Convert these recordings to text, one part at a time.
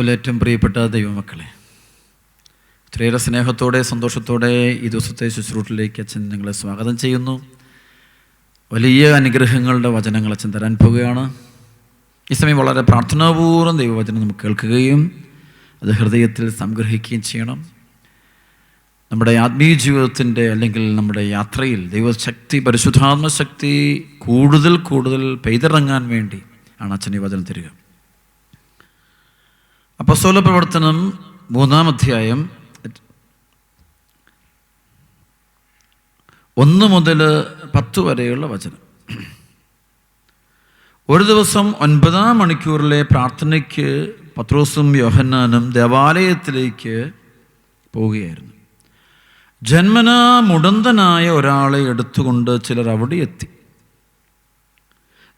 കർത്താവിൽ ഏറ്റവും പ്രിയപ്പെട്ട ദൈവമക്കളെ ഇത്രയേറെ സ്നേഹത്തോടെ സന്തോഷത്തോടെ ഈ ദിവസത്തെ ശുശ്രൂഷയിലേക്ക് അച്ഛൻ നിങ്ങളെ സ്വാഗതം ചെയ്യുന്നു. വലിയ അനുഗ്രഹങ്ങളുടെ വചനങ്ങൾ അച്ഛൻ തരാൻ പോവുകയാണ്. ഈ സമയം വളരെ പ്രാർത്ഥനാപൂർവം ദൈവവചനം നമുക്ക് കേൾക്കുകയും അത് ഹൃദയത്തിൽ സംഗ്രഹിക്കുകയും ചെയ്യണം. നമ്മുടെ ആത്മീയ ജീവിതത്തിന്റെ അല്ലെങ്കിൽ നമ്മുടെ യാത്രയിൽ ദൈവശക്തി പരിശുദ്ധാത്മശക്തി കൂടുതൽ കൂടുതൽ പെയ്തിറങ്ങാൻ വേണ്ടി ആണ് അച്ഛൻ ഈ വചനം തരിക. അപ്പസ്തോല പ്രവർത്തനം മൂന്നാം അധ്യായം. ഒന്ന് മുതൽ പത്ത് വരെയുള്ള വചനം. ഒരു ദിവസം ഒൻപതാം മണിക്കൂറിലെ പ്രാർത്ഥനയ്ക്ക് പത്രോസും യോഹന്നാനും ദേവാലയത്തിലേക്ക് പോവുകയായിരുന്നു. ജന്മനാ മുടന്തനായ ഒരാളെ എടുത്തുകൊണ്ട് ചിലർ അവിടെ എത്തി.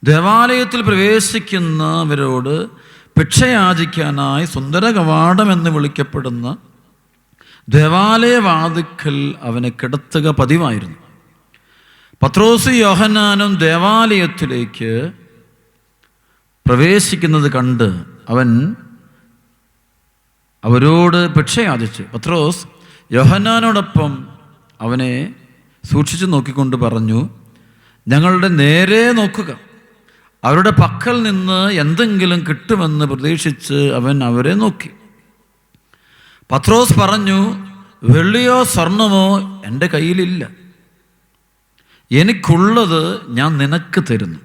ദേവാലയത്തിൽ പ്രവേശിക്കുന്നവരോട് ഭിക്ഷയാചിക്കാനായി സുന്ദര കവാടം എന്ന് വിളിക്കപ്പെടുന്ന ദേവാലയവാതിക്കൽ അവനെ കിടത്തുക പതിവായിരുന്നു. പത്രോസ് യോഹന്നാനും ദേവാലയത്തിലേക്ക് പ്രവേശിക്കുന്നത് കണ്ട് അവൻ അവരോട് ഭിക്ഷയാചിച്ചു. പത്രോസ് യോഹന്നാനോടൊപ്പം അവനെ സൂക്ഷിച്ചു നോക്കിക്കൊണ്ട് പറഞ്ഞു ഞങ്ങളുടെ നേരെ നോക്കുക. അവരുടെ പക്കൽ നിന്ന് എന്തെങ്കിലും കിട്ടുമെന്ന് പ്രതീക്ഷിച്ച് അവൻ അവരെ നോക്കി. പത്രോസ് പറഞ്ഞു വെള്ളിയോ സ്വർണമോ എന്റെ കയ്യിലില്ല. എനിക്കുള്ളത് ഞാൻ നിനക്ക് തരുന്നു.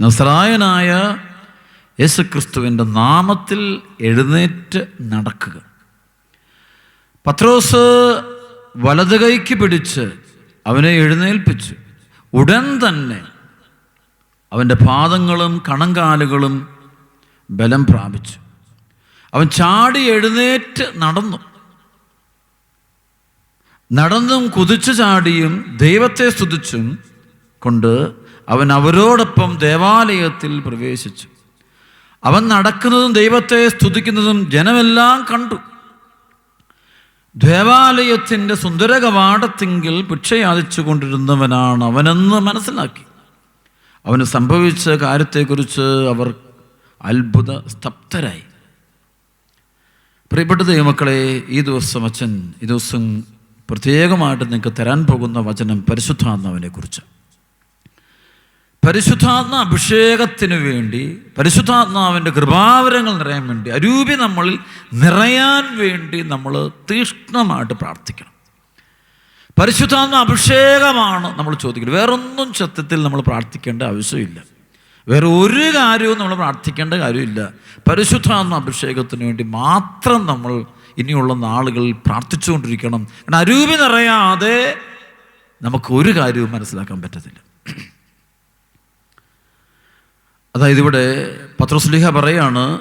നസ്രായനായ യേശു ക്രിസ്തുവിന്റെ നാമത്തിൽ എഴുന്നേറ്റ് നടക്കുക. പത്രോസ് വലത് കൈക്ക് പിടിച്ച് അവനെ എഴുന്നേൽപ്പിച്ചു. ഉടൻ തന്നെ അവന്റെ പാദങ്ങളും കണങ്കാലുകളും ബലം പ്രാപിച്ചു. അവൻ ചാടി എഴുന്നേറ്റ് നടന്നു. നടന്നും കുതിച്ചു ചാടിയും ദൈവത്തെ സ്തുതിച്ചും കൊണ്ട് അവൻ അവരോടൊപ്പം ദേവാലയത്തിൽ പ്രവേശിച്ചു. അവൻ നടക്കുന്നതും ദൈവത്തെ സ്തുതിക്കുന്നതും ജനമെല്ലാം കണ്ടു. ദേവാലയത്തിന്റെ സുന്ദര കവാടത്തിങ്കിൽ ഭിക്ഷയാചിച്ചു കൊണ്ടിരുന്നവനാണ് അവനെന്ന് മനസ്സിലാക്കി. അവന് സംഭവിച്ച കാര്യത്തെക്കുറിച്ച് അവർ അത്ഭുത സ്തബ്ധരായി. പ്രിയപ്പെട്ട ദൈവമക്കളെ ഈ ദിവസം അച്ഛൻ ഈ ദിവസം പ്രത്യേകമായിട്ട് നിങ്ങൾക്ക് തരാൻ പോകുന്ന വചനം പരിശുദ്ധാത്മാവിനെ കുറിച്ച് പരിശുദ്ധാത്മ അഭിഷേകത്തിന് വേണ്ടി പരിശുദ്ധാത്മാവിന്റെ കൃപാവരങ്ങൾ നിറയാൻ വേണ്ടി അരൂപി നമ്മളിൽ നിറയാൻ വേണ്ടി നമ്മൾ തീക്ഷ്ണമായിട്ട് പ്രാർത്ഥിക്കണം. പരിശുദ്ധാത്മ അഭിഷേകമാണ് നമ്മൾ ചോദിക്കുന്നത്. വേറൊന്നും സത്യത്തിൽ നമ്മൾ പ്രാർത്ഥിക്കേണ്ട ആവശ്യമില്ല. വേറെ ഒരു കാര്യവും നമ്മൾ പ്രാർത്ഥിക്കേണ്ട കാര്യമില്ല. പരിശുദ്ധാത്മ അഭിഷേകത്തിന് വേണ്ടി മാത്രം നമ്മൾ ഇനിയുള്ള നാളുകളിൽ പ്രാർത്ഥിച്ചുകൊണ്ടിരിക്കണം. കാരണം അരൂപി നിറയാതെ നമുക്ക് ഒരു കാര്യവും മനസ്സിലാക്കാൻ പറ്റത്തില്ല. അതായത് ഇവിടെ പത്രസ്ലിഹ പറയാണ്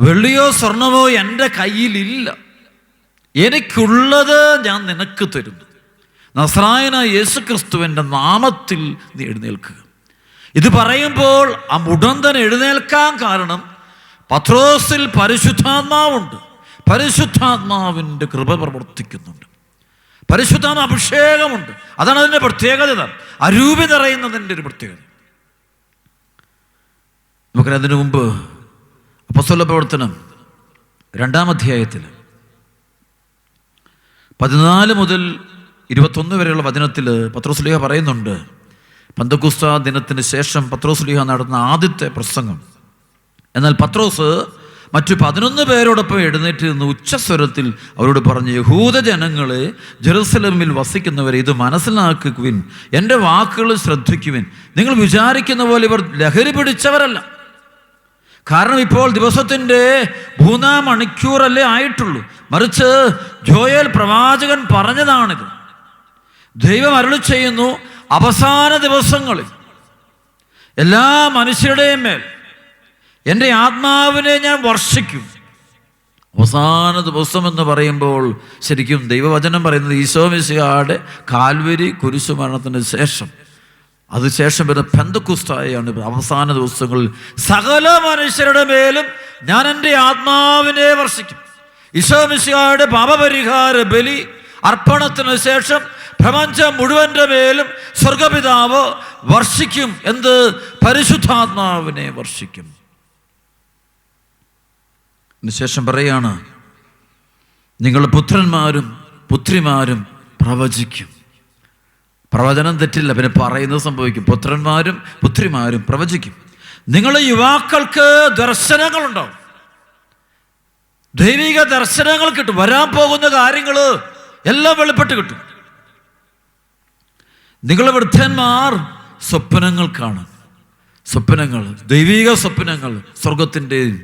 വെള്ളിയോ സ്വർണമോ എന്റെ കയ്യിലില്ല. എനിക്കുള്ളത് ഞാൻ നിനക്ക് തരുന്നു. നസ്രായന യേശു ക്രിസ്തുവിന്റെ നാമത്തിൽ നീ എഴുന്നേൽക്കുക. ഇത് പറയുമ്പോൾ ആ മുടന്തൻ എഴുന്നേൽക്കാൻ കാരണം പത്രോസിൽ പരിശുദ്ധാത്മാവുണ്ട്. പരിശുദ്ധാത്മാവിന്റെ കൃപ പ്രവർത്തിക്കുന്നുണ്ട്. പരിശുദ്ധാത്മ അഭിഷേകമുണ്ട്. അതാണ് അതിന്റെ പ്രത്യേകത. അരൂപി നിറയുന്നതിന്റെ ഒരു പ്രത്യേകത. നമുക്കതിനു മുമ്പ് അപ്പസ്വല പ്രവർത്തനം രണ്ടാം അധ്യായത്തിൽ പതിനാല് മുതൽ ഇരുപത്തൊന്ന് വരെയുള്ള വചനത്തിൽ പത്രോസ്ലിഹ പറയുന്നുണ്ട്. പന്തക്കുസ്ത ദിനത്തിന് ശേഷം പത്രോസ്ലിഹ നടന്ന ആദ്യത്തെ പ്രസംഗം. എന്നാൽ പത്രോസ് മറ്റു പതിനൊന്ന് പേരോടൊപ്പം എഴുന്നേറ്റ് നിന്ന് ഉച്ചസ്വരത്തിൽ അവരോട് പറഞ്ഞു യഹൂദജനങ്ങളെ ജെറുസലമിൽ വസിക്കുന്നവരെ ഇത് മനസ്സിലാക്കുവിൻ. എന്റെ വാക്കുകൾ ശ്രദ്ധിക്കുവിൻ. നിങ്ങൾ വിചാരിക്കുന്ന പോലെ ഇവർ ലഹരി പിടിച്ചവരല്ല. കാരണം ഇപ്പോൾ ദിവസത്തിന്റെ മൂന്നാം മണിക്കൂറല്ലേ ആയിട്ടുള്ളൂ. മറിച്ച് ജോയൽ പ്രവാചകൻ പറഞ്ഞതാണിത്. ദൈവം അരുളി ചെയ്യുന്നു അവസാന ദിവസങ്ങളിൽ എല്ലാ മനുഷ്യരുടെയും മേൽ എന്റെ ആത്മാവിനെ ഞാൻ വർഷിക്കും. അവസാന ദിവസം എന്ന് പറയുമ്പോൾ ശരിക്കും ദൈവവചനം പറയുന്നത് ഈശോ മിശിഹാടെ കാൽവരി കുരിശുമരണത്തിന് ശേഷം. അതിനുശേഷം വരുന്ന പെന്തക്കുസ്തായാണ് അവസാന ദിവസങ്ങളിൽ സകല മനുഷ്യരുടെ മേലും ഞാൻ എന്റെ ആത്മാവിനെ വർഷിക്കും. ഈശോ മിശിഹായുടെ പാപപരിഹാര ബലി അർപ്പണത്തിന് ശേഷം പ്രപഞ്ചം മുഴുവന്റെ മേലും സ്വർഗപിതാവ് വർഷിക്കും എന്ത് പരിശുദ്ധാത്മാവിനെ വർഷിക്കും. അതിനുശേഷം പറയാണ് നിങ്ങൾ പുത്രന്മാരും പുത്രിമാരും പ്രവചിക്കും. പ്രവചനം തെറ്റില്ല പിന്നെ പറയുന്നത് സംഭവിക്കും. പുത്രന്മാരും പുത്രിമാരും പ്രവചിക്കും. നിങ്ങളെ യുവാക്കൾക്ക് ദർശനങ്ങളുണ്ടാവും. ദൈവിക ദർശനങ്ങൾ കിട്ടും. വരാൻ പോകുന്ന കാര്യങ്ങൾ എല്ലാം വെളിപ്പെട്ട് കിട്ടും. നിങ്ങളെ വൃദ്ധന്മാർ സ്വപ്നങ്ങൾ കാണും. സ്വപ്നങ്ങൾ ദൈവിക സ്വപ്നങ്ങൾ സ്വർഗത്തിന്റെയും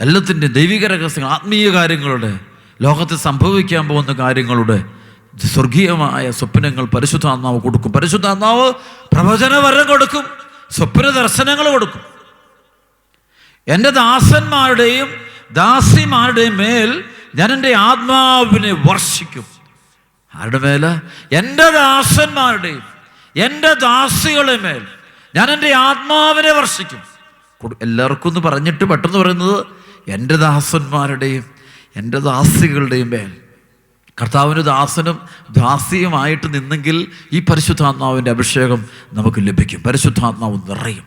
എല്ലാത്തിന്റെയും ദൈവിക രഹസ്യങ്ങൾ ആത്മീയ കാര്യങ്ങളുടെ ലോകത്ത് സംഭവിക്കാൻ പോകുന്ന കാര്യങ്ങളുടെ സ്വർഗീയമായ സ്വപ്നങ്ങൾ പരിശുദ്ധാത്മാവ് കൊടുക്കും. പരിശുദ്ധാത്മാവ് പ്രവചനവരം കൊടുക്കും സ്വപ്ന ദർശനങ്ങൾ കൊടുക്കും. എന്റെ ദാസന്മാരുടെയും ദാസിമാരുടെയും മേൽ ഞാൻ എന്റെ ആത്മാവിനെ വർഷിക്കും. ആരുടെ മേല? എന്റെ ദാസന്മാരുടെയും എന്റെ ദാസികളുടെ മേൽ ഞാൻ എന്റെ ആത്മാവിനെ വർഷിക്കും. എല്ലാവർക്കും ഒന്ന് പറഞ്ഞിട്ട് പെട്ടെന്ന് പറയുന്നത് എന്റെ ദാസന്മാരുടെയും എന്റെ ദാസികളുടെയും മേൽ. കർത്താവിന് ദാസനും ദാസിയുമായിട്ട് നിന്നെങ്കിൽ ഈ പരിശുദ്ധാത്മാവിന്റെ അഭിഷേകം നമുക്ക് ലഭിക്കും. പരിശുദ്ധാത്മാവ് നിറയും.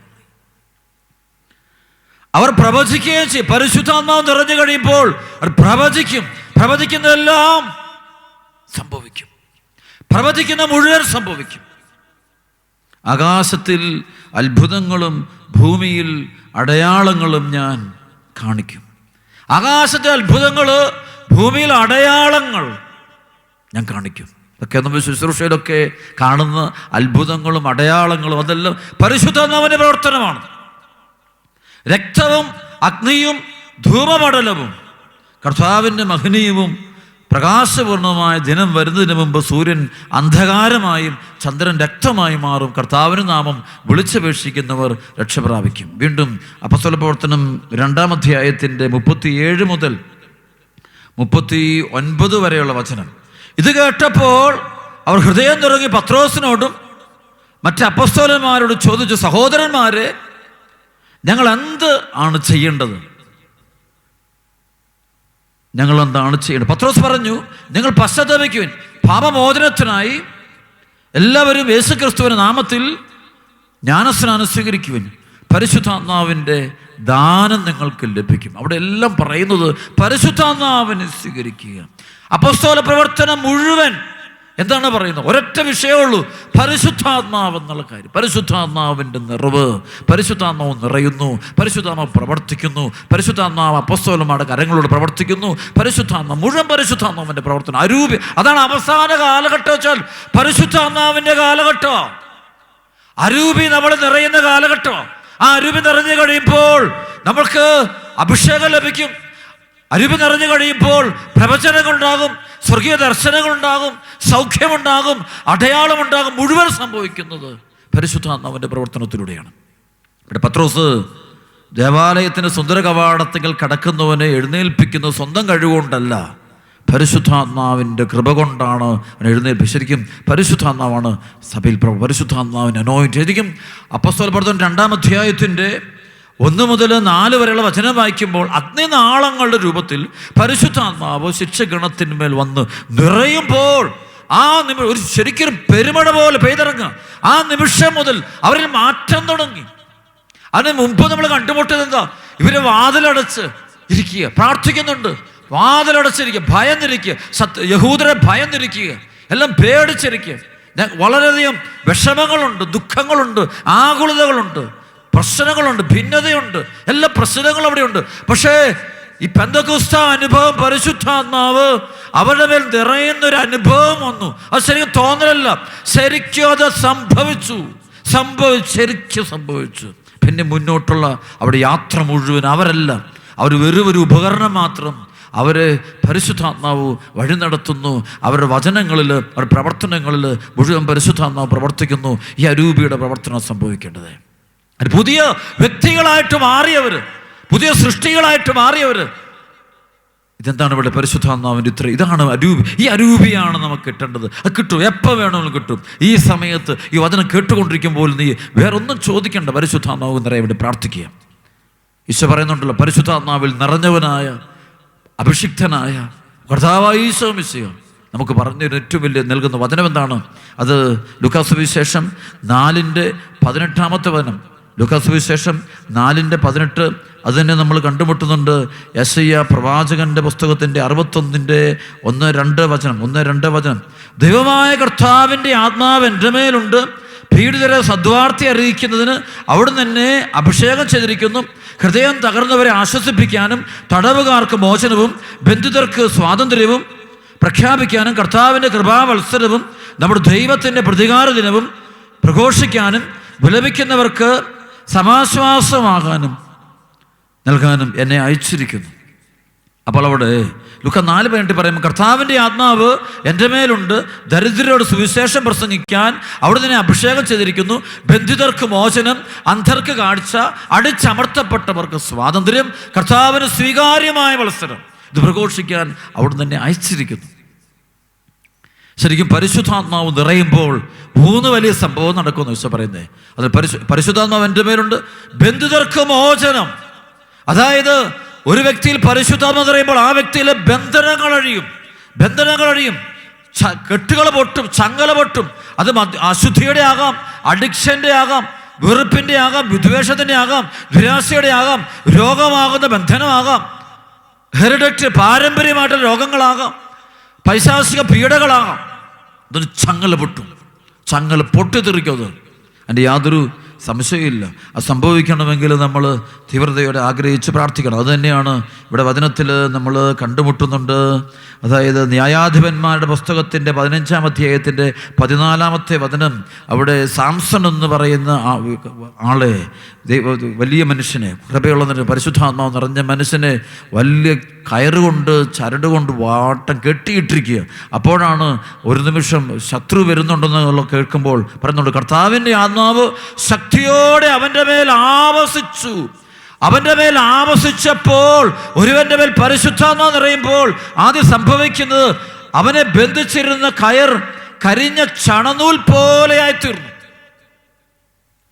അവർ പ്രവചിക്കുകയും ചെയ്യും. പരിശുദ്ധാത്മാവ് നിറഞ്ഞു കഴിയുമ്പോൾ അവർ പ്രവചിക്കും. പ്രവചിക്കുന്നതെല്ലാം സംഭവിക്കും. പ്രവചിക്കുന്ന മുഴുവൻ സംഭവിക്കും. ആകാശത്തിൽ അത്ഭുതങ്ങളും ഭൂമിയിൽ അടയാളങ്ങളും ഞാൻ കാണിക്കും. ആകാശത്തെ അത്ഭുതങ്ങൾ ഭൂമിയിൽ അടയാളങ്ങൾ ഞാൻ കാണിക്കും. ഒക്കെ നമ്മൾ ശുശ്രൂഷയിലൊക്കെ കാണുന്ന അത്ഭുതങ്ങളും അടയാളങ്ങളും അതെല്ലാം പരിശുദ്ധാത്മാവിന്റെ പ്രവർത്തനമാണ്. രക്തവും അഗ്നിയും ധൂമപടലവും കർത്താവിന്റെ മഹനീയവും പ്രകാശപൂർണമായ ദിനം വരുന്നതിന് മുമ്പ് സൂര്യൻ അന്ധകാരമായും ചന്ദ്രൻ രക്തമായി മാറും. കർത്താവിന് നാമം വിളിച്ചപേക്ഷിക്കുന്നവർ രക്ഷപ്രാപിക്കും വീണ്ടും അപ്പസ്വല പ്രവർത്തനം രണ്ടാം അധ്യായത്തിന്റെ മുപ്പത്തിയേഴ് മുതൽ മുപ്പത്തി ഒൻപത് വരെയുള്ള വചനം. ഇത് കേട്ടപ്പോൾ അവർ ഹൃദയം തുടങ്ങി പത്രോസിനോടും മറ്റ് അപ്പസ്തോലന്മാരോട് ചോദിച്ചു സഹോദരന്മാരെ ഞങ്ങൾ എന്ത് ആണ് ചെയ്യേണ്ടത്? ഞങ്ങൾ എന്താണ് ചെയ്യേണ്ടത്? പത്രോസ് പറഞ്ഞു നിങ്ങൾ പശ്ചാത്തപിക്കുവിൻ. പാപമോചനത്തിനായി എല്ലാവരും യേശുക്രിസ്തുവിന്റെ നാമത്തിൽ ജ്ഞാനസ്നാനം സ്വീകരിക്കുവിൻ. പരിശുദ്ധാത്മാവിന്റെ ദാനം നിങ്ങൾക്ക് ലഭിക്കും. അവിടെ എല്ലാം പറയുന്നത് പരിശുദ്ധാത്മാവിനെ സ്വീകരിക്കുക. അപ്പസ്തോല പ്രവർത്തനം മുഴുവൻ എന്താണ് പറയുന്നത്? ഒരൊറ്റ വിഷയമുള്ളൂ പരിശുദ്ധാത്മാവ് എന്നുള്ള കാര്യം. പരിശുദ്ധാത്മാവിന്റെ നിറവ്. പരിശുദ്ധാത്മാവ് നിറയുന്നു. പരിശുദ്ധാത്മാവ് പ്രവർത്തിക്കുന്നു. പരിശുദ്ധാത്മാവ് അപ്പസ്തോലമാരുടെ കരങ്ങളോട് പ്രവർത്തിക്കുന്നു. പരിശുദ്ധാത്മാവ് മുഴുവൻ പരിശുദ്ധാത്മാവിന്റെ പ്രവർത്തനം അരൂപി അതാണ് അവസാന കാലഘട്ടം വെച്ചാൽ പരിശുദ്ധാത്മാവിന്റെ കാലഘട്ടം. അരൂപി നമ്മൾ നിറയുന്ന കാലഘട്ടം. ആ അരൂപി നിറഞ്ഞു കഴിയുമ്പോൾ നമ്മൾക്ക് അഭിഷേകം ലഭിക്കും. അരൂപി നിറഞ്ഞു കഴിയുമ്പോൾ പ്രവചനങ്ങളുണ്ടാകും സ്വർഗീയ ദർശനങ്ങളുണ്ടാകും സൗഖ്യമുണ്ടാകും അടയാളമുണ്ടാകും മുഴുവൻ സംഭവിക്കുന്നത് പരിശുദ്ധാത്മാവിന്റെ പ്രവർത്തനത്തിലൂടെയാണ്. ഇവിടെ പത്രോസ് ദേവാലയത്തിന് സുന്ദര കവാടത്തിൽ കടക്കുന്നവനെ എഴുന്നേൽപ്പിക്കുന്നത് സ്വന്തം കഴിവുകൊണ്ടല്ല പരിശുദ്ധാത്മാവിന്റെ കൃപ കൊണ്ടാണ് അവൻ എഴുന്നേൽപ്പിച്ച് ശരിക്കും പരിശുദ്ധാത്മാവാണ് സഭയിൽ പ്ര- പരിശുദ്ധാത്മാവിനെ അനോയിന്റ് ശരിക്കും അപ്പസ്തോൽ പ്രവർത്തനം രണ്ടാം അധ്യായത്തിന്റെ ഒന്ന് മുതൽ നാല് വരെയുള്ള വചനം വായിക്കുമ്പോൾ അഗ്നിനാളങ്ങളുടെ രൂപത്തിൽ പരിശുദ്ധാത്മാവ് ശിക്ഷഗണത്തിന്മേൽ വന്ന് നിറയുമ്പോൾ ആ നിമി ഒരു ശരിക്കും പെരുമഴ പോലെ പെയ്തിറങ്ങുക. ആ നിമിഷം മുതൽ അവരിൽ മാറ്റം തുടങ്ങി. അതിന് മുമ്പ് നമ്മൾ കണ്ടുമുട്ടത് എന്താ? ഇവർ വാതിലടച്ച് ഇരിക്കുക പ്രാർത്ഥിക്കുന്നുണ്ട്. വാതിലടച്ചിരിക്കുക ഭയന്നിരിക്കുക സത്യ യഹൂദരെ ഭയന്നിരിക്കുക എല്ലാം പേടിച്ചിരിക്കുക. വളരെയധികം വിഷമങ്ങളുണ്ട് ദുഃഖങ്ങളുണ്ട് ആകുലതകളുണ്ട്. പ്രശ്നങ്ങളുണ്ട് ഭിന്നതയുണ്ട് എല്ലാ പ്രശ്നങ്ങളും അവിടെയുണ്ട്. പക്ഷേ ഈ പെന്തക്കുസ്ത അനുഭവം പരിശുദ്ധാത്മാവ് അവരുടെ മേൽ നിറയുന്ന ഒരു അനുഭവം വന്നു. അത് ശരിക്കും തോന്നലല്ല. ശരിക്കും അത് സംഭവിച്ചു. സംഭവിച്ചു ശരിക്കും സംഭവിച്ചു. പിന്നെ മുന്നോട്ടുള്ള അവിടെ യാത്ര മുഴുവൻ അവരല്ല. അവർ വെറും ഒരു ഉപകരണം മാത്രം അവരെ പരിശുദ്ധാത്മാവ് വഴി നടത്തുന്നു. അവരുടെ വചനങ്ങളിൽ അവരുടെ പ്രവർത്തനങ്ങളിൽ മുഴുവൻ പരിശുദ്ധാത്മാവ് പ്രവർത്തിക്കുന്നു. ഈ അരൂപിയുടെ പ്രവർത്തനം സംഭവിക്കേണ്ടത്. പുതിയ വ്യക്തികളായിട്ട് മാറിയവർ പുതിയ സൃഷ്ടികളായിട്ട് മാറിയവർ ഇതെന്താണ് ഇവിടെ പരിശുദ്ധാത്മാവിന്റെ ഇത്ര ഇതാണ് അരൂപി ഈ അരൂപിയാണ് നമുക്ക് കിട്ടേണ്ടത്. അത് കിട്ടും. എപ്പോൾ വേണമെങ്കിലും കിട്ടും. ഈ സമയത്ത് ഈ വചനം കേട്ടുകൊണ്ടിരിക്കുമ്പോൾ നീ വേറൊന്നും ചോദിക്കേണ്ട. പരിശുദ്ധാത്മാവ് നിറയെ ഇവിടെ പ്രാർത്ഥിക്കുക. ഈശോ പറയുന്നുണ്ടല്ലോ പരിശുദ്ധാത്മാവിൽ നിറഞ്ഞവനായ അഭിഷിക്തനായ കർത്താവായ ഈശോ മിശിയ നമുക്ക് പറഞ്ഞൊരു ഏറ്റവും വലിയ നൽകുന്ന വചനം എന്താണ് അത് ലുക്കാസ് വിശേഷം നാലിന്റെ പതിനെട്ടാമത്തെ വചനം. ലുക്കാസ് വിശേഷം നാലിന്റെ പതിനെട്ട് അത് നമ്മൾ കണ്ടുമുട്ടുന്നുണ്ട്. എസ് ഐ പ്രവാചകന്റെ പുസ്തകത്തിന്റെ അറുപത്തൊന്നിന്റെ ഒന്ന് രണ്ട് വചനം ഒന്ന് രണ്ട് വചനം. ദൈവമായ കർത്താവിന്റെ ആത്മാവ് എന്റെ മേലുണ്ട്. പീഡിതരെ സദ്വാർത്തി അറിയിക്കുന്നതിന് അവിടെ തന്നെ അഭിഷേകം ചെയ്തിരിക്കുന്നു. ഹൃദയം തകർന്നവരെ ആശ്വസിപ്പിക്കാനും തടവുകാർക്ക് മോചനവും ബന്ധിതർക്ക് സ്വാതന്ത്ര്യവും പ്രഖ്യാപിക്കാനും കർത്താവിന്റെ കൃപാവത്സരവും നമ്മുടെ ദൈവത്തിന്റെ പ്രതികാര ദിനവും പ്രഘോഷിക്കാനും വിലപിക്കുന്നവർക്ക് സമാശ്വാസമാകാനും നൽകാനും എന്നെ അയച്ചിരിക്കുന്നു. അപ്പോൾ അവിടെ ലുക്ക നാല് പതിനെട്ട് പറയുമ്പോൾ കർത്താവിന്റെ ആത്മാവ് എന്റെ മേലുണ്ട് ദരിദ്രരോട് സുവിശേഷം പ്രസംഗിക്കാൻ അവിടെ നിന്നെ അഭിഷേകം ചെയ്തിരിക്കുന്നു. ബന്ധിതർക്ക് മോചനം അന്ധർക്ക് കാഴ്ച അടിച്ചമർത്തപ്പെട്ടവർക്ക് സ്വാതന്ത്ര്യം കർത്താവിന് സ്വീകാര്യമായ മത്സരം ഇത് പ്രഘോഷിക്കാൻ അവിടെ തന്നെ അയച്ചിരിക്കുന്നു. ശരിക്കും പരിശുദ്ധാത്മാവ് നിറയുമ്പോൾ മൂന്ന് വലിയ സംഭവം നടക്കുമെന്ന് വിശ്വ പറയുന്നത് അത് പരിശു പരിശുദ്ധാത്മാവ് എന്റെ മേലുണ്ട്. ബന്ധുതർക്ക് മോചനം. അതായത് ഒരു വ്യക്തിയിൽ പരിശുദ്ധാത്മാവ് നിറയുമ്പോൾ ആ വ്യക്തിയിലെ ബന്ധനങ്ങൾ അഴിയും. ബന്ധനങ്ങൾ അഴിയും. കെട്ടുകൾ പൊട്ടും ചങ്ങല പൊട്ടും. അത് അശുദ്ധിയുടെ ആകാം അഡിക്ഷന്റെ ആകാം വെറുപ്പിന്റെ ആകാം വിദ്വേഷത്തിന്റെ ആകാം നിരാശയുടെ ആകാം രോഗമാകുന്ന ബന്ധനമാകാം ഹെറിഡക്റ്റ് പാരമ്പര്യമായിട്ടുള്ള രോഗങ്ങളാകാം. പൈശാചിക പീഡകളാകാം അതൊരു ചങ്ങല പൊട്ടും. ചങ്ങല പൊട്ടിത്തെറിക്കും അത്. അതിന്റെ യാതൊരു സംശയമില്ല അത് സംഭവിക്കണമെങ്കിൽ നമ്മൾ തീവ്രതയോടെ ആഗ്രഹിച്ച് പ്രാർത്ഥിക്കണം. അതുതന്നെയാണ് ഇവിടെ വചനത്തിൽ നമ്മൾ കണ്ടുമുട്ടുന്നുണ്ട്. അതായത് ന്യായാധിപന്മാരുടെ പുസ്തകത്തിന്റെ പതിനഞ്ചാം അധ്യായത്തിന്റെ പതിനാലാമത്തെ വചനം അവിടെ സാംസൺ എന്ന് പറയുന്ന ആളെ വലിയ മനുഷ്യനെ കൃപയുള്ള പരിശുദ്ധാത്മാവ് നിറഞ്ഞ മനുഷ്യനെ വലിയ കയറുകൊണ്ട് ചരടുകൊണ്ട് വാട്ടം കെട്ടിയിട്ടിരിക്കുക. അപ്പോഴാണ് ഒരു നിമിഷം ശത്രു വരുന്നുണ്ടെന്നുള്ള കേൾക്കുമ്പോൾ പറയുന്നുണ്ട് കർത്താവിന്റെ ആത്മാവ് ശക്തിയോടെ അവന്റെ മേൽ ആവസിച്ചു. അവന്റെ മേൽ ആവസിച്ചപ്പോൾ ഒരുവന്റെ മേൽ പരിശുദ്ധാത്മാവ് നിറയുമ്പോൾ ആദ്യം സംഭവിക്കുന്നത് അവനെ ബന്ധിച്ചിരുന്ന കയർ കരിഞ്ഞ ചണനൂൽ പോലെയായി തീർന്നു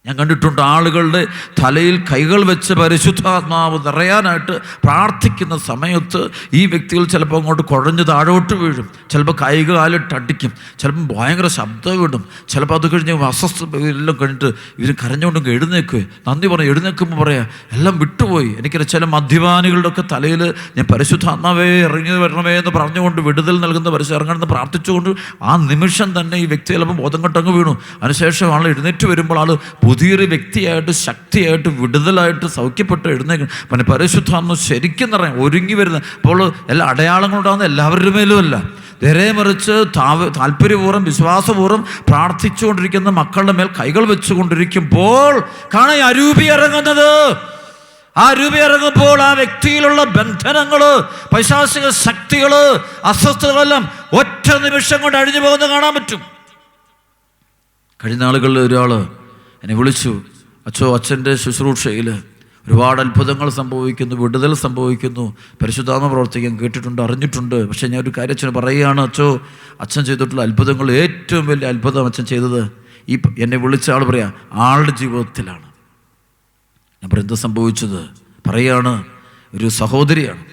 ഞാൻ കണ്ടിട്ടുണ്ട് ആളുകളുടെ തലയിൽ കൈകൾ വെച്ച് പരിശുദ്ധാത്മാവ് നിറയാനായിട്ട് പ്രാർത്ഥിക്കുന്ന സമയത്ത് ഈ വ്യക്തികൾ ചിലപ്പോൾ അങ്ങോട്ട് കുഴഞ്ഞ് താഴോട്ട് വീഴും. ചിലപ്പോൾ കൈകാലിട്ട് അടിക്കും. ചിലപ്പോൾ ഭയങ്കര ശബ്ദം വിടും ചിലപ്പോൾ അത് കഴിഞ്ഞ് അസ്വസ്ഥ എല്ലാം കഴിഞ്ഞിട്ട് ഇവർ കരഞ്ഞുകൊണ്ടെങ്കിൽ എഴുന്നേക്കുക നന്ദി പറഞ്ഞു എഴുന്നേക്കുമ്പോൾ പറയാം എല്ലാം വിട്ടുപോയി. എനിക്കറിയാം ചില മദ്യപാനികളുടെ ഒക്കെ തലയിൽ ഞാൻ പരിശുദ്ധാത്മാവേ ഇറങ്ങി വരണമേ എന്ന് പറഞ്ഞുകൊണ്ട് വിടുതൽ നൽകുന്ന പരിശു ഇറങ്ങണമെന്ന് പ്രാർത്ഥിച്ചുകൊണ്ട് ആ നിമിഷം തന്നെ ഈ വ്യക്തി ചിലപ്പോൾ ബോധം കെട്ടങ്ങ് വീണു. അതിനുശേഷം ആൾ എഴുന്നേറ്റ് വരുമ്പോൾ ആൾ പുതിയൊരു വ്യക്തിയായിട്ട് ശക്തിയായിട്ട് വിടുതലായിട്ട് സൗഖ്യപ്പെട്ട് എഴുന്നേക്കും പിന്നെ പരിശുദ്ധാന്ന് ശരിക്കും നിറയും ഒരുങ്ങി വരുന്ന അപ്പോൾ എല്ലാ അടയാളങ്ങളുണ്ടാകുന്ന എല്ലാവരുടെ മേലും അല്ല. നേരെ മറിച്ച് താവ താല്പര്യപൂർവം വിശ്വാസപൂർവം പ്രാർത്ഥിച്ചുകൊണ്ടിരിക്കുന്ന മക്കളുടെ മേൽ കൈകൾ വെച്ചുകൊണ്ടിരിക്കുമ്പോൾ കാണാൻ അരൂപി ഇറങ്ങുന്നത്. ആ രൂപ ഇറങ്ങുമ്പോൾ ആ വ്യക്തിയിലുള്ള ബന്ധനങ്ങൾ പൈശാസിക ശക്തികൾ അസ്വസ്ഥതകളെല്ലാം ഒറ്റ നിമിഷം കൊണ്ട് അഴിഞ്ഞു പോകുന്നത് കാണാൻ പറ്റും. കഴിഞ്ഞ നാളുകളിൽ ഒരാൾ എന്നെ വിളിച്ചു അച്ഛോ അച്ഛന്റെ ശുശ്രൂഷയിൽ ഒരുപാട് അത്ഭുതങ്ങൾ സംഭവിക്കുന്നു വിടുതൽ സംഭവിക്കുന്നു. പരിശുദ്ധാത്മ പ്രവർത്തിക്കാൻ കേട്ടിട്ടുണ്ട് അറിഞ്ഞിട്ടുണ്ട്. പക്ഷേ ഞാൻ ഒരു കാര്യം അച്ഛന് പറയുകയാണ് അച്ഛോ അച്ഛൻ ചെയ്തിട്ടുള്ള അത്ഭുതങ്ങൾ ഏറ്റവും വലിയ അത്ഭുതം അച്ഛൻ ചെയ്തത് ഈ എന്നെ വിളിച്ച ആൾ പറയാം ആളുടെ ജീവിതത്തിലാണ്. ഞാൻ പറയും എന്താ സംഭവിച്ചത്? പറയാണ് ഒരു സഹോദരിയാണ്.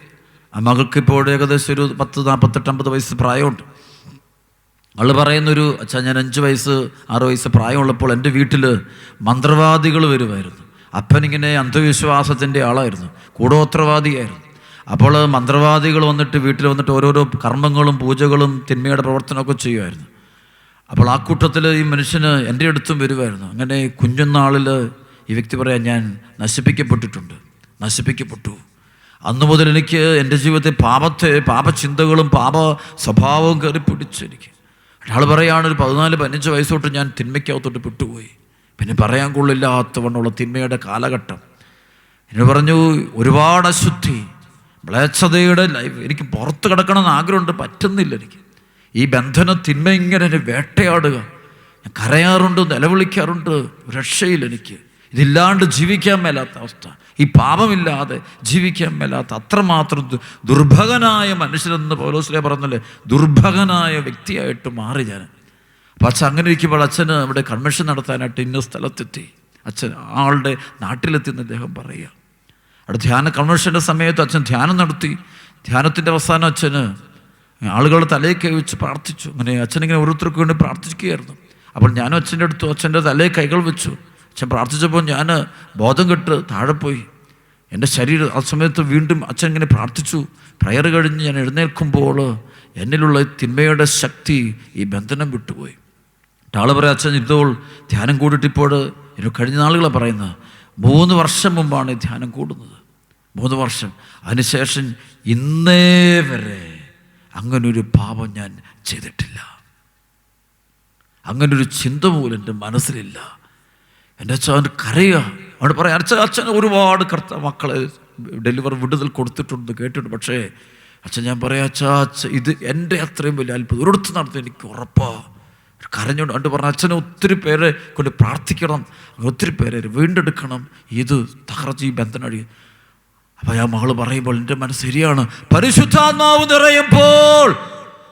ആ മകൾക്ക് ഇപ്പോൾ ഏകദേശം ഒരു പത്ത് നാൽപ്പത്തെട്ട് അമ്പത് വയസ്സ് പ്രായമുണ്ട്. അവൾ പറയുന്നൊരു അച്ഛാ ഞാൻ അഞ്ച് വയസ്സ് ആറ് വയസ്സ് പ്രായമുള്ളപ്പോൾ എന്റെ വീട്ടിൽ മന്ത്രവാദികൾ വരുമായിരുന്നു. അപ്പനിങ്ങനെ അന്ധവിശ്വാസത്തിന്റെ ആളായിരുന്നു. കൂടോത്രവാദിയായിരുന്നു. അപ്പോൾ മന്ത്രവാദികൾ വന്നിട്ട് വീട്ടിൽ വന്നിട്ട് ഓരോരോ കർമ്മങ്ങളും പൂജകളും തിന്മയുടെ പ്രവർത്തനമൊക്കെ ചെയ്യുമായിരുന്നു. അപ്പോൾ ആ കൂട്ടത്തിൽ ഈ മനുഷ്യന് എന്റെ അടുത്തും വരുമായിരുന്നു. അങ്ങനെ കുഞ്ഞുനാളിൽ ഈ വ്യക്തി പറയാൻ ഞാൻ നശിപ്പിക്കപ്പെട്ടിട്ടുണ്ട്. നശിപ്പിക്കപ്പെട്ടു. അന്നു മുതൽ എനിക്ക് എന്റെ ജീവിതത്തെ പാപത്തെ പാപചിന്തകളും പാപ സ്വഭാവവും കയറി പിടിച്ചു എനിക്ക് ഒരാൾ പറയാണ് ഒരു പതിനാല് പതിനഞ്ച് വയസ്സ് തൊട്ട് ഞാൻ തിന്മയ്ക്കകത്തോട്ട് പെട്ടുപോയി. പിന്നെ പറയാൻ കൊള്ളില്ലാത്തവണ്ണമുള്ള തിന്മയുടെ കാലഘട്ടം. എന്നെ പറഞ്ഞു ഒരുപാട് അശുദ്ധി മ്ലേച്ഛതയുടെ ലൈഫ്. എനിക്ക് പുറത്ത് കിടക്കണമെന്ന് ആഗ്രഹമുണ്ട് പറ്റുന്നില്ല എനിക്ക്. ഈ ബന്ധന തിന്മ ഇങ്ങനെ വേട്ടയാടുക. ഞാൻ കരയാറുണ്ട് നിലവിളിക്കാറുണ്ട് രക്ഷയില്ല എനിക്ക്. ഇതില്ലാണ്ട് ജീവിക്കാൻ മേലാത്ത അവസ്ഥ. ഈ പാപമില്ലാതെ ജീവിക്കാൻ മേലാത്ത അത്രമാത്രം ദുർഭകനായ മനുഷ്യനെന്ന് പൗലോസ്ലേ പറഞ്ഞല്ലേ? ദുർഭകനായ വ്യക്തിയായിട്ട് മാറി ഞാൻ. അപ്പം അച്ഛൻ അങ്ങനെ ഇരിക്കുമ്പോൾ അച്ഛന് അവിടെ കൺവെൻഷൻ നടത്താനായിട്ട് ഇന്ന സ്ഥലത്തെത്തി. അച്ഛൻ ആളുടെ നാട്ടിലെത്തിയെന്ന് അദ്ദേഹം പറയുക. അവിടെ ധ്യാന കൺവെൻഷന്റെ സമയത്ത് അച്ഛൻ ധ്യാനം നടത്തി. ധ്യാനത്തിന്റെ അവസാനം അച്ഛന് ആളുകളുടെ തലയിൽ കൈവച്ച് പ്രാർത്ഥിച്ചു. അങ്ങനെ അച്ഛനിങ്ങനെ ഓരോരുത്തർക്ക് വേണ്ടി പ്രാർത്ഥിക്കുകയായിരുന്നു. അപ്പോൾ ഞാനും അച്ഛന്റെ അടുത്തു അച്ഛന്റെ തലയിൽ കൈകൾ വെച്ചു. അച്ഛൻ പ്രാർത്ഥിച്ചപ്പോൾ ഞാൻ ബോധം കെട്ട് താഴെ പോയി. എന്റെ ശരീരം ആ സമയത്ത് വീണ്ടും അച്ഛൻ ഇങ്ങനെ പ്രാർത്ഥിച്ചു. പ്രയർ കഴിഞ്ഞ് ഞാൻ എഴുന്നേൽക്കുമ്പോൾ എന്നിലുള്ള തിന്മയുടെ ശക്തി ഈ ബന്ധനം വിട്ടുപോയി. ആൾ പറയാം അച്ഛൻ ഇപ്പോൾ ധ്യാനം കൂടിയിട്ടിപ്പോൾ കഴിഞ്ഞ നാളുകളാണ് പറയുന്നത്. മൂന്ന് വർഷം മുമ്പാണ് ഈ ധ്യാനം കൂടുന്നത്. മൂന്ന് വർഷം. അതിനുശേഷം ഇന്നേ വരെ അങ്ങനൊരു പാപം ഞാൻ ചെയ്തിട്ടില്ല. അങ്ങനൊരു ചിന്ത പോലും എന്റെ മനസ്സിലില്ല. എന്റെ അച്ഛൻ കരയുക. അവിടെ പറയാം അച്ഛൻ അച്ഛൻ ഒരുപാട് കർത്ത മക്കളെ ഡെലിവർ വിടുതൽ കൊടുത്തിട്ടുണ്ട് കേട്ടിട്ടുണ്ട്. പക്ഷേ അച്ഛൻ ഞാൻ പറയാം അച്ഛാ അച്ഛ ഇത് എന്റെ അത്രയും വലിയ അത്ഭുതം. ഒരിടത്ത് നടത്തി എനിക്ക് ഉറപ്പാ. കരഞ്ഞോണ്ട് കണ്ട് പറഞ്ഞ അച്ഛനെ ഒത്തിരി പേരെ കൊണ്ട് പ്രാർത്ഥിക്കണം ഒത്തിരി പേരെ വീണ്ടെടുക്കണം. ഇത് തകർച്ച ഈ ബന്ധനടി. അപ്പം ആ മകൾ പറയുമ്പോൾ എന്റെ മനസ്സ് ശരിയാണ്. പരിശുദ്ധാത്മാവ് നിറയുമ്പോൾ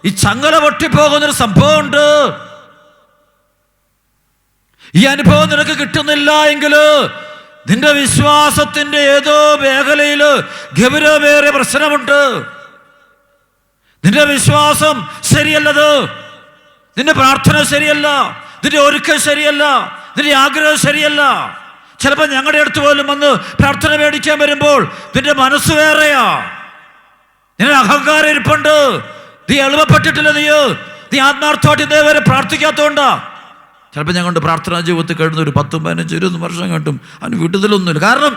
ഈ ചങ്ങല പൊട്ടിപ്പോകുന്നൊരു സംഭവമുണ്ട്. ഈ അനുഭവം നിനക്ക് കിട്ടുന്നില്ല എങ്കിൽ നിന്റെ വിശ്വാസത്തിന്റെ ഏതോ മേഖലയിൽ ഗൗരവമേറിയ പ്രശ്നമുണ്ട്. നിന്റെ വിശ്വാസം ശരിയല്ലത്. നിന്റെ പ്രാർത്ഥന ശരിയല്ല. നിന്റെ ഒരുക്കം ശരിയല്ല. നിന്റെ ആഗ്രഹം ശരിയല്ല. ചിലപ്പോൾ ഞങ്ങളുടെ അടുത്ത് പോലും വന്ന് പ്രാർത്ഥന മേടിക്കാൻ വരുമ്പോൾ നിന്റെ മനസ്സ് വേറെയാ. നിന്റെ അഹങ്കാരം ഇരിപ്പുണ്ട്. നീ എളുപ്പപ്പെട്ടിട്ടില്ല നീ നീ ആത്മാർത്ഥമായിട്ട് ഇതേവരെ പ്രാർത്ഥിക്കാത്തോണ്ടാ ചിലപ്പോൾ ഞങ്ങളുടെ പ്രാർത്ഥനാ ജീവിതത്തിൽ കഴിയുന്ന ഒരു പത്തും പതിനഞ്ച് ഇരുപത് വർഷം കണ്ടും അവന് വിടുതലൊന്നുമില്ല കാരണം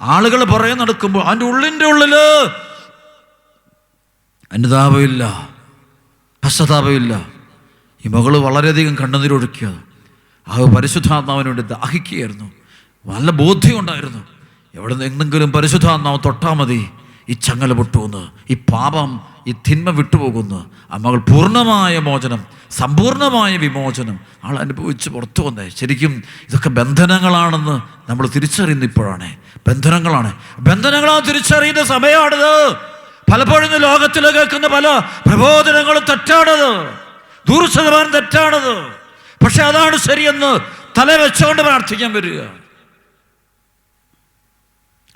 ആളുകൾ പുറകെ നടക്കുമ്പോൾ അവന്റെ ഉള്ളിന്റെ ഉള്ളിൽ അനുതാപമില്ല പശ്ചാത്താപമില്ല. ഈ മകൾ വളരെയധികം കണ്ണുനീരൊഴുക്കിയ ആ പരിശുദ്ധാത്മാവിന് വേണ്ടി ദാഹിക്കുകയായിരുന്നു. നല്ല ബോധ്യം ഉണ്ടായിരുന്നു. എവിടെ നിന്നെങ്കിലും പരിശുദ്ധാത്മാവ് തൊട്ടാൽ മതി. ഈ ചങ്ങല പൊട്ടുമെന്ന് ഈ പാപം ഈ തിന്മ വിട്ടുപോകുന്നു. ആ മകൾ പൂർണമായ മോചനം സമ്പൂർണമായ വിമോചനം ആൾ അനുഭവിച്ച് പുറത്തു വന്നേ. ശരിക്കും ഇതൊക്കെ ബന്ധനങ്ങളാണെന്ന് നമ്മൾ തിരിച്ചറിയുന്ന ഇപ്പോഴാണ്. ബന്ധനങ്ങളാണ്. ബന്ധനങ്ങളാ തിരിച്ചറിയുന്ന സമയമാണിത് പലപ്പോഴും ലോകത്തിൽ കേൾക്കുന്ന പല പ്രബോധനങ്ങളും തെറ്റാണത്. നൂറ് ശതമാനം തെറ്റാണത്. പക്ഷെ അതാണ് ശരിയെന്ന് തല വെച്ചുകൊണ്ട് പ്രാർത്ഥിക്കാൻ വരിക.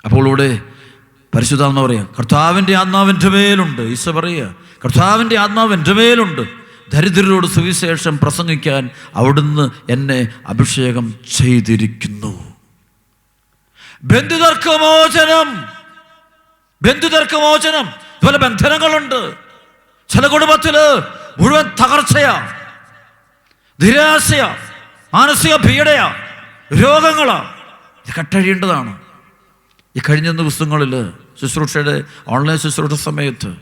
അപ്പോൾ ഇവിടെ പരിശുദ്ധാത്മ പറയുക കർത്താവിന്റെ ആത്മാവ് എന്റെ മേലുണ്ട്. ഈശോ പറയുക കർത്താവിന്റെ ആത്മാവ് എന്റെ മേലുണ്ട്. ദരിദ്രരോട് സുവിശേഷം പ്രസംഗിക്കാൻ അവിടുന്ന് എന്നെ അഭിഷേകം ചെയ്തിരിക്കുന്നു. ബന്ധുതർക്ക് മോചനം. ബന്ധുതർക്ക് മോചനം. ഇതുപോലെ ബന്ധനങ്ങളുണ്ട്. ചില കുടുംബത്തിൽ മുഴുവൻ തകർച്ചയാ. നിരാശയാ. മാനസിക പീഡയാ. രോഗങ്ങളാ. ഇത് കട്ടഴിയേണ്ടതാണ്. ഈ കഴിഞ്ഞ ദിവസങ്ങളിൽ ശുശ്രൂഷയുടെ ഓൺലൈൻ ശുശ്രൂഷ സമയത്ത്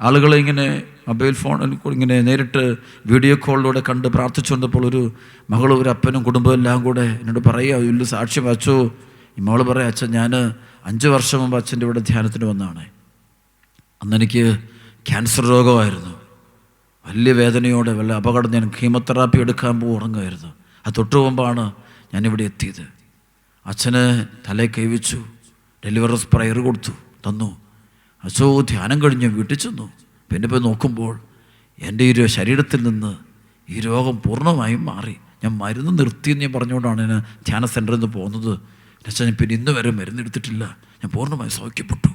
ആളുകളെ ഇങ്ങനെ മൊബൈൽ ഫോണിൽ ഇങ്ങനെ നേരിട്ട് വീഡിയോ കോളിലൂടെ കണ്ട് പ്രാർത്ഥിച്ചുകൊണ്ടപ്പോൾ ഒരു മകളും ഒരു അപ്പനും കുടുംബവും എല്ലാം കൂടെ എന്നോട് പറയുക വലിയ സാക്ഷ്യം വച്ചു. ഈ മകൾ പറയാം അച്ഛൻ ഞാൻ അഞ്ച് വർഷം മുമ്പ് അച്ഛന്റെ ഇവിടെ ധ്യാനത്തിന് വന്നതാണ്. അന്ന് എനിക്ക് ക്യാൻസർ രോഗമായിരുന്നു. വലിയ വേദനയോടെ വല്ല അപകടം ഞാൻ കീമോതെറാപ്പി എടുക്കാൻ പോകും ഉറങ്ങുമായിരുന്നു. അത് തൊട്ട് മുമ്പാണ് ഞാനിവിടെ എത്തിയത്. അച്ഛന് തലേ കൈവച്ചു ഡെലിവറസ് പ്രയർ കൊടുത്തു. തന്നു. അസോ ധ്യാനം കഴിഞ്ഞ് വീട്ടിൽ ചെന്നു. പിന്നെ പോയി നോക്കുമ്പോൾ എന്റെ ഈ ശരീരത്തിൽ നിന്ന് ഈ രോഗം പൂർണമായും മാറി. ഞാൻ മരുന്ന് നിർത്തി എന്ന് ഞാൻ പറഞ്ഞുകൊണ്ടാണ് ഞാൻ ധ്യാന സെന്ററിൽ നിന്ന് പോകുന്നത്. എന്നുവെച്ചാൽ ഞാൻ പിന്നെ ഇന്ന് വരെ മരുന്നെടുത്തിട്ടില്ല ഞാൻ പൂർണമായും സൗഖ്യപ്പെട്ടു.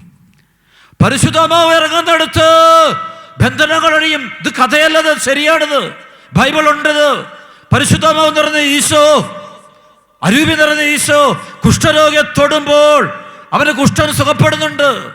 പരിശുദ്ധമാവ് ഇറങ്ങുന്നിടത്ത് ബന്ധനങ്ങൾ അഴിയും ഇത് കഥയല്ലത് ശരിയാണിത്. ബൈബിൾ ഉണ്ടത്. പരിശുദ്ധമാവ് നിറഞ്ഞ ഈശോ അരൂപി നിറഞ്ഞ ഈശോ കുഷ്ഠരോഗിയെ തൊടുമ്പോൾ അവന് കുഷ്ഠം സുഖപ്പെടുന്നുണ്ട്.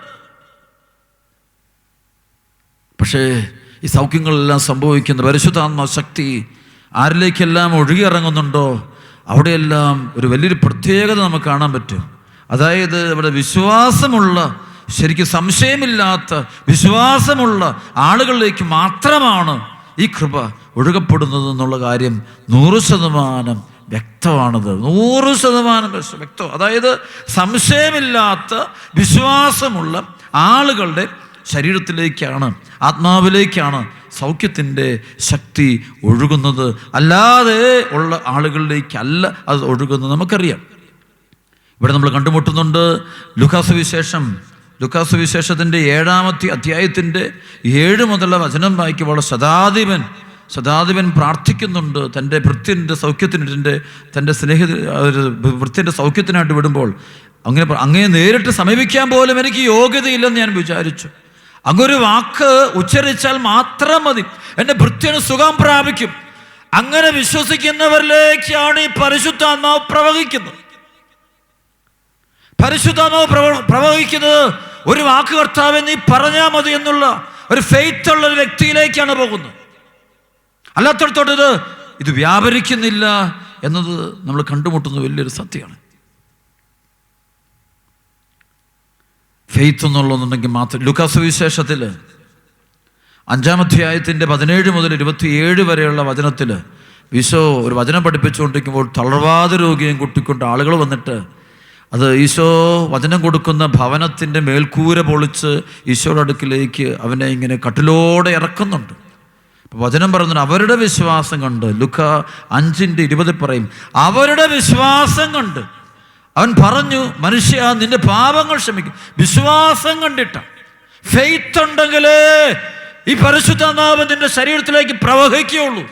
പക്ഷേ ഈ സൗഖ്യങ്ങളെല്ലാം സംഭവിക്കുന്ന പരിശുദ്ധാത്മ ശക്തി ആരിലേക്കെല്ലാം ഒഴുകിയിറങ്ങുന്നുണ്ടോ അവിടെയെല്ലാം ഒരു വലിയൊരു പ്രത്യേകത നമുക്ക് കാണാൻ പറ്റും. അതായത് ഇവിടെ വിശ്വാസമുള്ള ശരിക്കും സംശയമില്ലാത്ത വിശ്വാസമുള്ള ആളുകളിലേക്ക് മാത്രമാണ് ഈ കൃപ ഒഴുകപ്പെടുന്നത് എന്നുള്ള കാര്യം നൂറ് ശതമാനം വ്യക്തമാണത്. നൂറ് ശതമാനം വ്യക്തം അതായത് സംശയമില്ലാത്ത വിശ്വാസമുള്ള ആളുകളുടെ ശരീരത്തിലേക്കാണ് ആത്മാവിലേക്കാണ് സൗഖ്യത്തിന്റെ ശക്തി ഒഴുകുന്നത്. അല്ലാതെ ഉള്ള ആളുകളിലേക്കല്ല അത് ഒഴുകുന്നത്. നമുക്കറിയാം. ഇവിടെ നമ്മൾ കണ്ടുമുട്ടുന്നുണ്ട് ലുഖാസുവിശേഷം വിശേഷം ലുക്കാസ് വിശേഷത്തിന്റെ ഏഴാമത്തെ അധ്യായത്തിന്റെ ഏഴ് മുതലുള്ള വചനം വായിക്കുമ്പോൾ ശതാധിപൻ ശതാധിപൻ പ്രാർത്ഥിക്കുന്നുണ്ട്. തന്റെ വൃത്തിന്റെ സൗഖ്യത്തിന് തന്റെ തന്റെ സ്നേഹ വൃത്തിന്റെ സൗഖ്യത്തിനായിട്ട് വിടുമ്പോൾ അങ്ങനെ അങ്ങനെ നേരിട്ട് സമീപിക്കാൻ പോലും എനിക്ക് യോഗ്യതയില്ലെന്ന് ഞാൻ വിചാരിച്ചു. അങ്ങൊരു വാക്ക് ഉച്ചരിച്ചാൽ മാത്രം മതി. എന്റെ ഭൃത്യന് സുഖം പ്രാപിക്കും. അങ്ങനെ വിശ്വസിക്കുന്നവരിലേക്കാണ് ഈ പരിശുദ്ധാത്മാവ് പ്രവഹിക്കുന്നത്. പരിശുദ്ധാത്മാവ് പ്രവ പ്രവഹിക്കുന്നത് ഒരു വാക്ക് കർത്താവ് നീ പറഞ്ഞാൽ മതി എന്നുള്ള ഒരു ഫെയ്ത്തുള്ള ഒരു വ്യക്തിയിലേക്കാണ് പോകുന്നത്. അല്ലാത്തടത്തോട്ട് ഇത് ഇത് വ്യാപരിക്കുന്നില്ല എന്നത് നമ്മൾ കണ്ടുമുട്ടുന്ന വലിയൊരു സത്യമാണ്. ഫെയ്ത്ത് എന്നുള്ളതെന്നുണ്ടെങ്കിൽ മാത്രം ലുക്കാസ് വിശേഷത്തിൽ അഞ്ചാം അധ്യായത്തിന്റെ പതിനേഴ് മുതൽ ഇരുപത്തിയേഴ് വരെയുള്ള വചനത്തിൽ ഈശോ ഒരു വചനം പഠിപ്പിച്ചുകൊണ്ടിരിക്കുമ്പോൾ തളർവാത രോഗിയും കുട്ടിക്കൊണ്ട് ആളുകൾ വന്നിട്ട് അത് ഈശോ വചനം കൊടുക്കുന്ന ഭവനത്തിന്റെ മേൽക്കൂര പൊളിച്ച് ഈശോയുടെ അടുക്കിലേക്ക് അവനെ ഇങ്ങനെ കട്ടിലോടെ ഇറക്കുന്നുണ്ട്. വചനം പറയുന്നത് അവരുടെ വിശ്വാസം കണ്ട് ലുക്ക അഞ്ചിന്റെ ഇരുപതിൽ പറയും അവരുടെ വിശ്വാസം കണ്ട്. അവൻ പറഞ്ഞു മനുഷ്യ നിന്റെ പാപങ്ങൾ ക്ഷമിക്കും. വിശ്വാസം കണ്ടിട്ട ഫെയ്ത്ത് ഉണ്ടെങ്കിലേ ഈ പരിശുദ്ധനാമം നിന്റെ ശരീരത്തിലേക്ക് പ്രവഹിക്കുകയുള്ളൂ.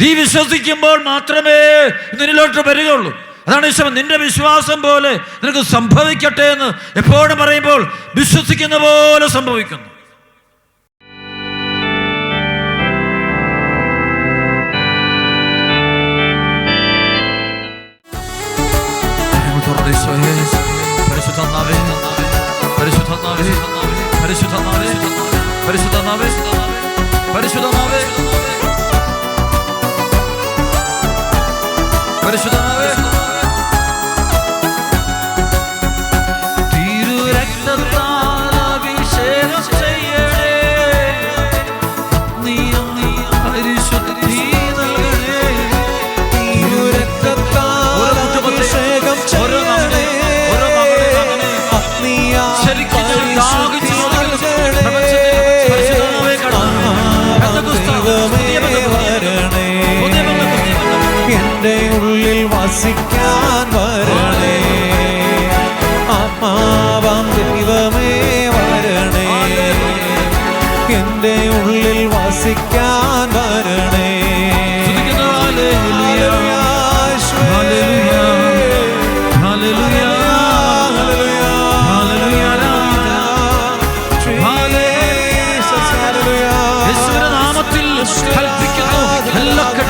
നീ വിശ്വസിക്കുമ്പോൾ മാത്രമേ നിന്നിലോട്ട് വരികയുള്ളൂ. അതാണ് ഈശോ നിന്റെ വിശ്വാസം പോലെ നിനക്ക് സംഭവിക്കട്ടെ എന്ന് എപ്പോഴും പറയുമ്പോൾ വിശ്വസിക്കുന്ന പോലെ സംഭവിക്കുന്നു. ഞങ്ങൾ തുറന്ന് ഈശോയെ, പരിശുദ്ധാത്മാവേ, പരിശുദ്ധാത്മാവേ, പരിശുദ്ധാത്മാവേ, പരിശുദ്ധാത്മാവേ,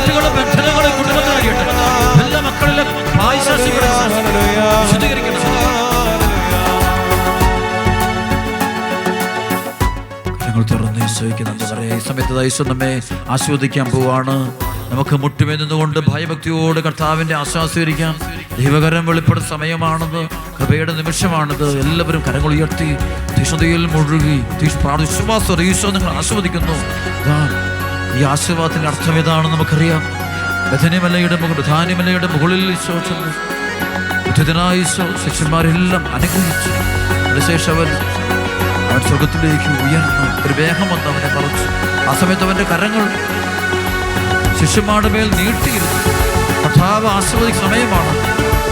കെട്ടുകളും ബന്ധനങ്ങളും കുടുംബത്തിൽ അഴിയട്ടെ. എല്ലാ മക്കളിലെ പായസാസി വിശുദ്ധീകരിക്കണം ഞങ്ങൾ തുറന്ന് ഈശോയ്ക്ക് നന്ദി പറയാം. ഈ സമയത്ത് ഈശോ നമ്മെ ആസ്വദിക്കാൻ പോവാണ്. നമുക്ക് മുട്ടുമേ നിന്നുകൊണ്ട് ഭയഭക്തിയോട് കർത്താവിന്റെ ആശ്വാസീകരിക്കാം. ദൈവകരം വെളിപ്പെടുന്ന സമയമാണത്. കൃപയുടെ നിമിഷമാണിത്. എല്ലാവരും കരങ്ങൾ ഉയർത്തി തീഷ്ണതയിൽ മുഴുകി തീഷ് പ്രാർത്ഥന വിശ്വാസം ഈശോ നിങ്ങൾ ആസ്വദിക്കുന്നു. ഈ ആശീർവാദത്തിന്റെ അർത്ഥം ഏതാണെന്ന് നമുക്കറിയാം. ബഥനിമലയുടെ മുകളിൽ ബഥാനിമലയുടെ മുകളിൽ ഈശോ ചെന്ന്. ബുദ്ധിതനായ ഈശോ ശിഷ്യന്മാരെല്ലാം അനുഗ്രഹിച്ചു. അതിനുശേഷം അവൻ അവൻ സ്വർഗത്തിലേക്ക് ഉയർന്നു. ഒരു വേഗം വന്ന് അവനെ മറച്ചു ആ സമയത്ത് അവന്റെ കരങ്ങൾ ശിഷ്യന്മാരുടെ മേൽ നീട്ടിയിരുന്നു. കഥാവ് ആസ്വദിക്കുന്ന സമയമാണ്.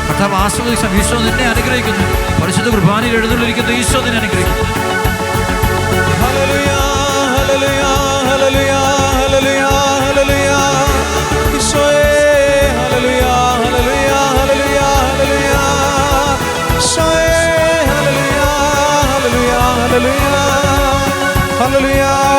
കഥാവ് ആസ്വദിക്കുന്ന ഈശോ നിന്നെ അനുഗ്രഹിക്കുന്നു. പരിശുദ്ധ കുർബാനയിൽ എഴുന്നള്ളിരിക്കുന്ന ഈശോ നിന്നെ അനുഗ്രഹിക്കുന്നു. Hallelujah.